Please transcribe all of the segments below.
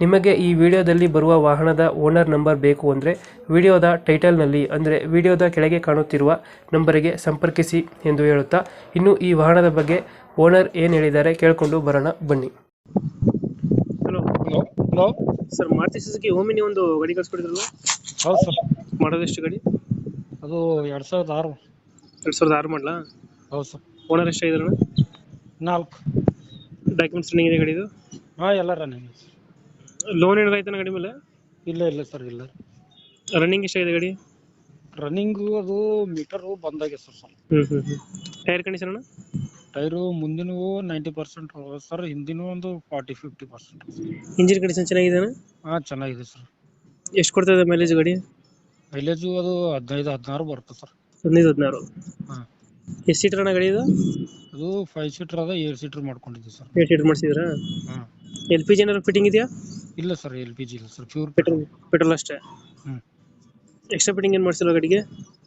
ನಿಮಗೆ ಈ ವಿಡಿಯೋದಲ್ಲಿ ಬರುವ ವಾಹನದ ಓನರ್ ನಂಬರ್ ಬೇಕು ಅಂದರೆ ವಿಡಿಯೋದ ಟೈಟಲ್ನಲ್ಲಿ ಅಂದರೆ ವಿಡಿಯೋದ ಕೆಳಗೆ ಕಾಣುತ್ತಿರುವ ನಂಬರಿಗೆ ಸಂಪರ್ಕಿಸಿ ಎಂದು ಹೇಳುತ್ತಾ ಇನ್ನು ಈ ವಾಹನದ ಬಗ್ಗೆ ಓನರ್ ಏನು ಹೇಳಿದ್ದಾರೆ ಕೇಳಿಕೊಂಡು ಬರೋಣ ಬನ್ನಿ. Hello hello hello sir Maruti Suzuki Omni ಒಂದು ಗಾಡಿ ಕಳಿಸ್ಕೊಡಿದ್ರಲ್ಲ? ಹೌದು ಸರ್ ಮಾಡೋದೆಷ್ಟು ಗಾಡಿ? ಅದು ಎರಡು ಸಾವಿರದ ಆರು. ಎರಡು ಸಾವಿರದ ಆರು ಮಾಡಲಾ? ಹೌದು ಸರ್ ಓನರ್ ಎಷ್ಟಾಗಿದ್ರಣ ನಾಲ್ಕು. ಡಾಕ್ಯುಮೆಂಟ್ಸ್ ರನ್ನಿಂಗ್ ಇದೆ ಗಾಡಿದು? ಹಾಂ ಎಲ್ಲ ರನ್ನಿಂಗ್ ಲೋನ್ ಏನಾದ್ರು ಆಯ್ತಾನ ಗಾಡಿ ಮೇಲೆ? ಇಲ್ಲ ಇಲ್ಲ ಸರ್ ಇಲ್ಲ. ರನ್ನಿಂಗ್ ಎಷ್ಟಾಗಿದೆ ಗಾಡಿ? ರನ್ನಿಂಗು ಅದು ಮೀಟರು ಬಂದಾಗೆ ಸರ್ ಸರ್ ಹ್ಮ್ ಟೈರ್ ಕಂಡೀಷನ್ ಅಣ್ಣ? ಟೈರು ಮುಂದಿನ ನೈಂಟಿ ಪರ್ಸೆಂಟ್ ಸರ್ ಹಿಂದಿನ ಒಂದು forty fifty percent engine condition ಚೆನ್ನಾಗಿದೆ ಹಾಂ ಚೆನ್ನಾಗಿದೆ ಸರ್. ಎಷ್ಟು ಕೊಡ್ತದೆ ಮೈಲೇಜ್ ಗಾಡಿ? ಮೈಲೇಜು ಅದು ಹದಿನೈದು ಹದಿನಾರು ಬರುತ್ತೆ ಸರ್. ಹದಿನೈದು ಹದಿನಾರು? ಹಾಂ. ಎಷ್ಟು ಸೀಟರ್ ಅಣ್ಣ ಗಾಡಿ ಇದು? ಅದು ಫೈವ್ ಸೀಟ್ರ್ ಅದ ಏಳು ಸೀಟ್ರ್ ಮಾಡ್ಕೊಂಡಿದ್ದೀವಿ ಸರ್. ಏಟ್ ಸೀಟರ್ ಮಾಡಿಸಿದ್ರಾ ಹಾಂ. ಎಲ್ ಪಿ ಜಿ ಏನಾದ್ರು ಫಿಟ್ಟಿಂಗ್ ಇದೆಯಾ? ಇಲ್ಲ ಸರ್ ಎಲ್ ಪಿ ಜಿ ಇಲ್ಲ ಸರ್ ಪ್ಯೂರ್ ಪೆಟ್ರೋಲ್ ಪೆಟ್ರೋಲ್ ಅಷ್ಟೇ? ಹ್ಞೂ ಎಕ್ಸ್ಟ್ರಾ ಫಿಟ್ಟಿಂಗ್ ಏನು ಮಾಡ್ಸಿಲ್ಲ ಗಾಡಿಗೆ?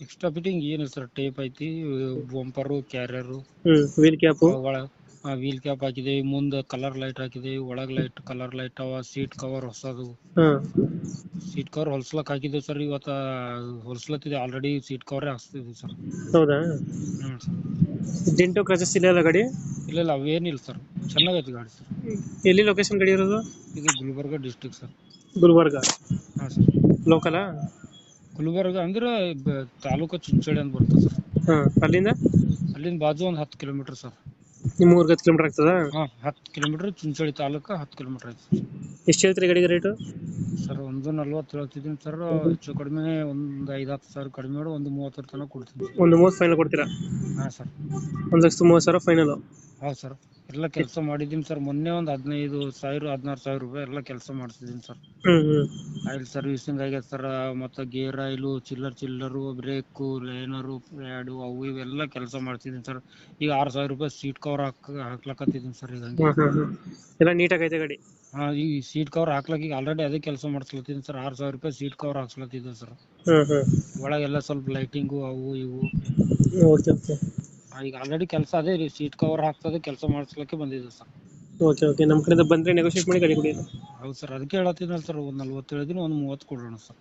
ಎಕ್ಸ್ಟ್ರಾ ಫಿಟ್ಟಿಂಗ್ ಏನಿಲ್ಲ ಸರ್ ಟೇಪ್ ಐತಿ ಬಂಪರು ಕ್ಯಾರಿಯರು ಹ್ಞೂ ವೀಲ್ ಕ್ಯಾಪು ಒಳ ವೀಲ್ ಕ್ಯಾಪ್ ಹಾಕಿದೇವಿ ಮುಂದೆ ಕಲರ್ ಲೈಟ್ ಹಾಕಿದೆ ಒಳಗ್ ಲೈಟ್ ಕಲರ್ ಲೈಟ್ ಅವ ಸೀಟ್ ಕವರ್ ಹೊಸದು. ಸೀಟ್ ಕವರ್ ಹೊಲ್ಸ್ಲಕ್ ಹಾಕಿದ್ದೇವೆ ಸರ್ ಇವತ್ತ ಹೊಲ್ಸ್ಲತ್ತಿದೆ ಆಲ್ರೆಡಿ ಸೀಟ್ ಕವರ್ ಹಾಕ್ಸ್ತಿದ್ವಿ ಸರ್ ಹೌದಾ? ಹ್ಞೂ ಸರ್ ಡೆಂಟೋ ಕ್ರಾಚಸ್ ಇಲ್ಲ ಅಲ್ಲ ಗಾಡಿ? ಇಲ್ಲ ಇಲ್ಲ ಅವೇನಿಲ್ಲ ಸರ್ ಚೆನ್ನಾಗೈತಿ ಗಾಡಿ ಸರ್ ಎಲ್ಲಿ ಲೊಕೇಶನ್ ಗಾಡಿ ಇರೋದು? ಇದು ಗುಲ್ಬರ್ಗ ಡಿಸ್ಟಿಕ್ ಸರ್ ಗುಲ್ಬರ್ಗ? ಹಾಂ ಸರ್ ಲೋಕಲಾ ಗುಲ್ಬರ್ಗ ಅಂದ್ರೆ ಬ- ತಾಲೂಕು ಚಿಂಚೋಳಿ ಅಂತ ಬರ್ತದೆ ಸರ್ ಹಾಂ ಅಲ್ಲಿಂದ? ಅಲ್ಲಿಂದ ಬಾಜು ಒಂದು ಹತ್ತು ಕಿಲೋಮೀಟರ್ ಸರ್ ನಿಮ್ಮ ಊರಿಗೆ ಹತ್ತು ಕಿಲೋಮೀಟರ್ ಆಗ್ತದ? ಹಾಂ ಹತ್ತು ಕಿಲೋಮೀಟರ್ ಚಿಂಚೋಳಿ ತಾಲೂಕು ಹತ್ತು ಕಿಲೋಮೀಟರ್ ಐತಿ. ಎಷ್ಟು ಹೇಳ್ತೀರಿ ಗಾಡಿಗೆ ರೇಟು ಸರ್ ಒಂದು ನಲ್ವತ್ತು ಹೇಳ್ತಿದ್ದೀನಿ ಸರ್. ಹೆಚ್ಚು ಕಡಿಮೆ ಒಂದು ಐದು ಹತ್ತು ಸಾವಿರ ಕಡಿಮೆ ಮಾಡಿ ಒಂದು ಮೂವತ್ತರ ತನಕ ಕೊಡ್ತೀನಿ ಒಂದು ಮೂವತ್ತು ಫೈನಲ್ ಕೊಡ್ತೀರಾ? ಹಾಂ ಸರ್. ಒಂದು ಲಕ್ಷದ ಮೂವತ್ತು ಸಾವಿರ ಫೈನಲು ಹೌದು ಸರ್. ಎಲ್ಲ ಕೆಲಸ ಮಾಡಿದೀನಿ ಸರ್. ಮೊನ್ನೆ ಒಂದ್ ಹದಿನೈದು ಸಾವಿರ ಹದಿನಾರು ಸಾವಿರ ರೂಪಾಯಿ ಎಲ್ಲ ಕೆಲಸ ಮಾಡ್ಸಿದೀನಿ ಸರ್. ಆಯಿಲ್ ಸರ್ವಿಸಿಂಗ್ ಆಗ್ಯದ ಸರ್. ಮತ್ತೆ ಗೇರ್ ಆಯಿಲು ಚಿಲ್ಲರ್ ಚಿಲ್ಲರು ಬ್ರೇಕು ಲೈನರು ಪ್ಯಾಡು ಅವು ಇವೆಲ್ಲ ಕೆಲಸ ಮಾಡ್ತಿದ್ದೀನಿ ಸರ್. ಈಗ ಆರು ಸಾವಿರ ರೂಪಾಯಿ ಸೀಟ್ ಕವರ್ ಹಾಕ್ ಹಾಕ್ಲಕತ್ತಿದ್ದೀನಿ ಸರ್ ಈಗ ಎಲ್ಲ ನೀಟಾಗೈತೆ ಗಾಡಿ? ಹಾಂ ಈ ಸೀಟ್ ಕವರ್ ಹಾಕ್ಲಕ್ಕ ಈಗ ಆಲ್ರೆಡಿ ಅದೇ ಕೆಲಸ ಮಾಡಿಸ್ಲತ್ತೀನಿ ಸರ್. ಆರು ಸಾವಿರ ರೂಪಾಯಿ ಸೀಟ್ ಕವರ್ ಹಾಕ್ಸ್ಲತ್ತಿದ್ದೆ ಸರ್. ಒಳಗೆಲ್ಲಾ ಸ್ವಲ್ಪ ಲೈಟಿಂಗು ಅವು ಇವು. Okay okay. ಈಗ ಆಲ್ರೆಡಿ ಕೆಲಸ ಅದೇ ರೀ ಸೀಟ್ ಕವರ್ ಹಾಕ್ಸೋದು ಕೆಲಸ ಮಾಡಿಸ್ಲಿಕ್ಕೆ ಬಂದಿದ್ದೆ ಸರ್. ಓಕೆ ಓಕೆ ನಮ್ಮ ಕಡೆಯಿಂದ ಬಂದರೆ ನೆಗೋಷಿಯೇಟ್ ಮಾಡಿ ಗಾಡಿ ಕೊಡಿ. ಹೌದು ಸರ್ ಅದಕ್ಕೆ ಹೇಳತ್ತೀನಲ್ಲ ಸರ್ ಒಂದು ನಲ್ವತ್ತು ಹೇಳಿದೀನಿ ಒಂದು ಮೂವತ್ತು ಕೊಡೋಣ ಸರ್.